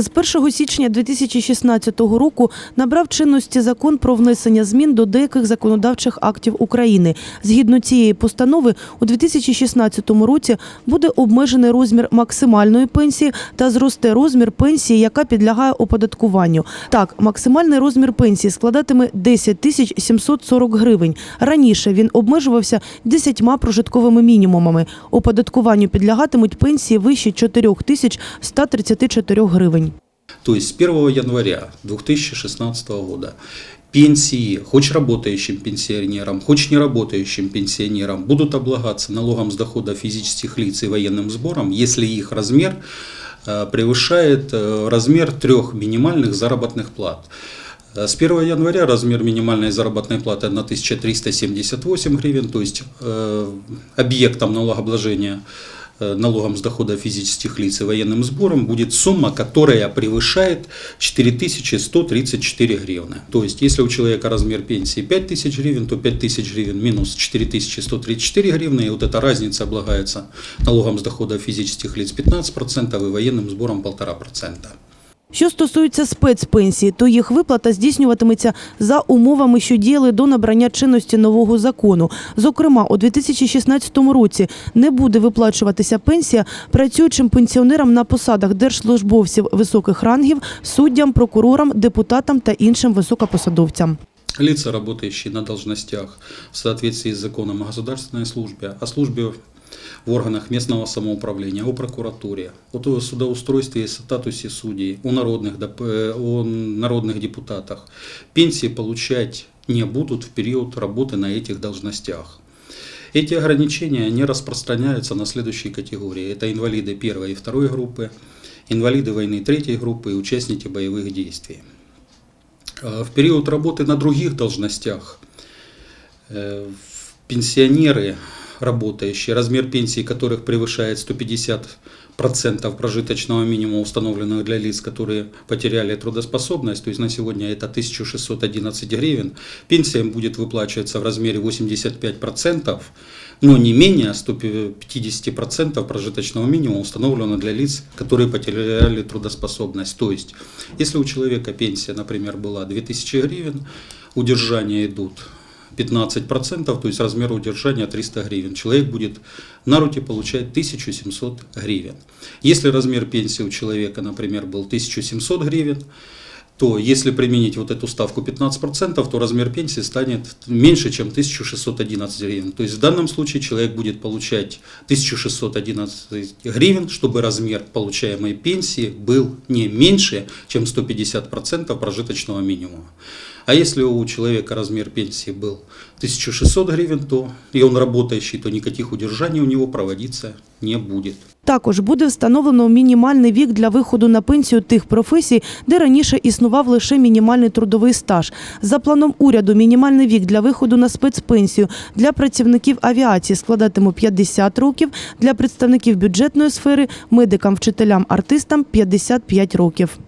З 1 січня 2016 року набрав чинності закон про внесення змін до деяких законодавчих актів України. Згідно цієї постанови, у 2016 році буде обмежений розмір максимальної пенсії та зросте розмір пенсії, яка підлягає оподаткуванню. Так, максимальний розмір пенсії складатиме 10 тисяч 740 гривень. Раніше він обмежувався 10 прожитковими мінімумами. Оподаткуванню підлягатимуть пенсії вище 4 тисяч 134 гривень. То есть с 1 января 2016 года пенсии, хоть работающим пенсионерам, хоть не работающим пенсионерам, будут облагаться налогом с дохода физических лиц и военным сбором, если их размер э, превышает э, размер трех минимальных заработных плат. Э, С 1 января размер минимальной заработной платы 1378 гривен, то есть объектом налогообложения налогом с дохода физических лиц и военным сбором будет сумма, которая превышает 4134 гривны. То есть, если у человека размер пенсии 5000 гривен, то 5000 гривен минус 4134 гривны, и вот эта разница облагается налогом с дохода физических лиц 15% и военным сбором 1,5%. Що стосується спецпенсії, то їх виплата здійснюватиметься за умовами, що діяли до набрання чинності нового закону. Зокрема, у 2016 році не буде виплачуватися пенсія працюючим пенсіонерам на посадах держслужбовців високих рангів, суддям, прокурорам, депутатам та іншим високопосадовцям. Лица, работающие на должностях в соответствии с законом о государственной службе, о службе в органах местного самоуправления, о прокуратуре, о судоустройстве и статусе судей, о народных, доп- э, о народных депутатах, пенсии получать не будут в период работы на этих должностях. Эти ограничения не распространяются на следующие категории. Это инвалиды первой и второй группы, инвалиды войны третьей группы и участники боевых действий. А В период работы на других должностях э, пенсионеры, работающие, размер пенсии которых превышает 150% прожиточного минимума, установленного для лиц, которые потеряли трудоспособность, то есть на сегодня это 1611 гривен, пенсия будет выплачиваться в размере 85%, но не менее 150% прожиточного минимума установлено для лиц, которые потеряли трудоспособность. То есть, если у человека пенсия, например, была 2000 гривен, удержания идут 15%, то есть размер удержания 300 гривен. Человек будет на руки получать 1700 гривен. Если размер пенсии у человека, например, был 1700 гривен, то если применить вот эту ставку 15%, то размер пенсии станет меньше, чем 1611 гривен. То есть в данном случае человек будет получать 1611 гривен, чтобы размер получаемой пенсии был не меньше, чем 150% прожиточного минимума. А если у человека размер пенсии был 1600 гривен, то и он работающий, то никаких удержаний у него проводиться не будет. Також буде встановлено мінімальний вік для виходу на пенсію тих професій, де раніше існував лише мінімальний трудовий стаж. За планом уряду, мінімальний вік для виходу на спецпенсію для працівників авіації складатиме 50 років, для представників бюджетної сфери, медикам, вчителям, артистам 55 років.